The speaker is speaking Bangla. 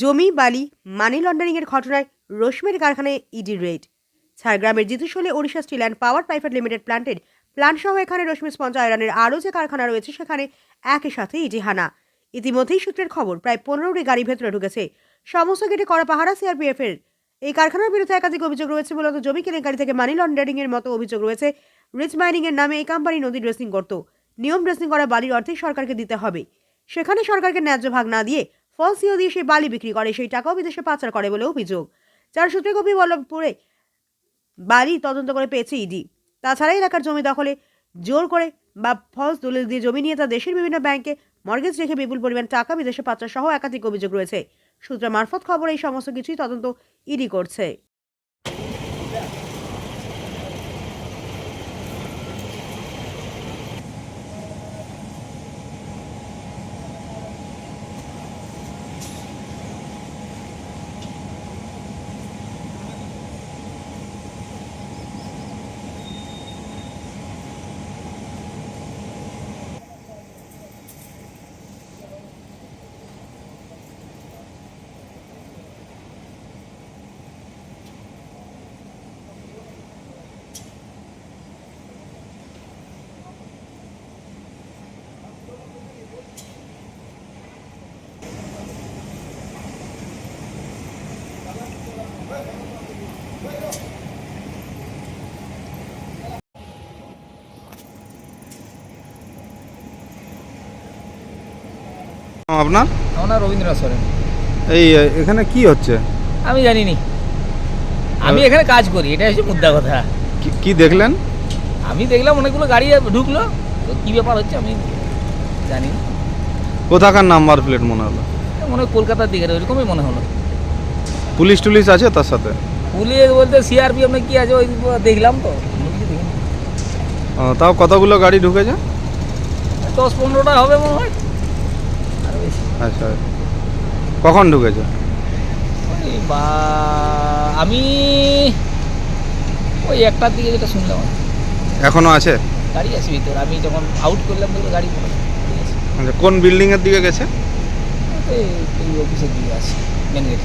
জমি, বালি মানি লন্ডারিংয়ের ঘটনায় রশ্মির কারখানায় ইডি রেড ঝাড়গ্রামের জিতুশলে Odisha steel and power private limited প্ল্যান্টের প্ল্যান্ট সহ এখানে রশ্মি স্পঞ্জ আয়রনের আরও যে কারখানা রয়েছে সেখানে একই সাথে ইডি হানা। ইতিমধ্যেই সূত্রের খবর, প্রায় পনেরোটি গাড়ি ভেতরে ঢুকেছে। সমস্ত গেটে করা পাহারা সিআরপিএফ এর এই কারখানার বিরুদ্ধে একাধিক অভিযোগ রয়েছে মূলত জমি কেলেঙ্কারি থেকে মানি লন্ডারিং এর মতো অভিযোগ রয়েছে। রিচ মাইনিং এর নামে এই কোম্পানি নদী ড্রেসিং করত। নিয়ম ড্রেসিং করা বালির অর্থেই সরকারকে দিতে হবে। সেখানে সরকারকে ন্যায্য ভাগ না দিয়ে ফলস ইও দিয়ে সেই বালি বিক্রি করে, সেই টাকাও বিদেশে পাচার করে বলে অভিযোগ। যার সূত্রে কবি বল্লভপুরে বালি তদন্ত করে পেয়েছে ইডি। তাছাড়া এলাকার জমি দখলে জোর করে বা ফলস দলিল দিয়ে জমি নিয়ে তা দেশের বিভিন্ন ব্যাংকে মর্গেজ রেখে বিপুল পরিমাণ টাকা বিদেশে পাচার সহ একাধিক অভিযোগ রয়েছে। সূত্র মারফত খবর, এই সমস্ত কিছুই তদন্ত ইডি করছে। আপনার? আমার রবীন্দ্রনাথ সরেন। এই এখানে কি হচ্ছে? আমি জানি নি আমি এখানে কাজ করি এটা হচ্ছে মুদ্রা কথা। কি- কি দেখলেন? আমি দেখলাম অনেকগুলো গাড়ি ঢুকলো তো কী ব্যাপার হচ্ছে আমি জানি কোথাকার নাম্বার প্লেট মনে হলো? মনে হয় কলকাতার দিকে ওইরকমই মনে হলো। পুলিশ টুলিশ আছে তার সাথে? পুলিশ বলতে সিআরপিএফ না কি আছে ওই দেখলাম তো। তাও কতগুলো গাড়ি ঢুকেছে? দশ পনেরোটা হবে মনে হয়। আচ্ছা। কখন ঢুকেছে? বা আমি ওই একটার দিকে যেটা শুনলাম এখনও আছে? গাড়ি আছে ভিতরে। আমি যখন আউট করলাম দেখল গাড়ি আচ্ছা কোন বিল্ডিং এর দিকে গেছে? এই এই অফিসের দিকে আছে মেন গেট